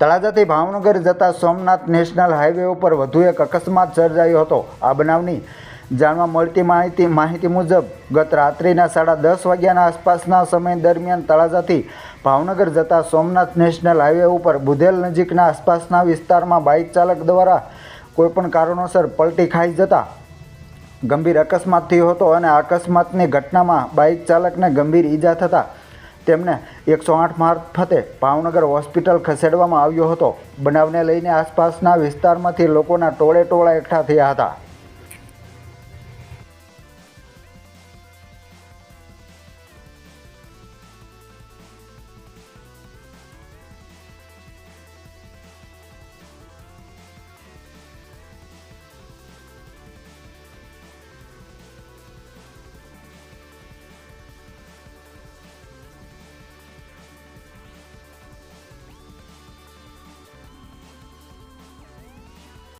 તળાજાથી ભાવનગર જતા Somnath national highway ઉપર વધુ એક અકસ્માત સર્જાયો હતો. આ બનાવની જાણવા મળતી માહિતી માહિતી મુજબ, ગત રાત્રિના સાડા દસ વાગ્યાના આસપાસના સમય દરમિયાન તળાજાથી ભાવનગર જતા સોમનાથ નેશનલ હાઈવે ઉપર બુધેલ નજીકના આસપાસના વિસ્તારમાં બાઇક ચાલક દ્વારા કોઈપણ કારણોસર પલટી ખાઈ જતા ગંભીર અકસ્માત થયો હતો અને અકસ્માતની ઘટનામાં બાઇક ચાલકને ગંભીર ઈજા થતાં તેમને એકસો આઠ મારફતે ભાવનગર હોસ્પિટલ ખસેડવામાં આવ્યો હતો. બનાવને લઈને આસપાસના વિસ્તારમાંથી લોકોના ટોળે ટોળા એકઠા થયા હતા.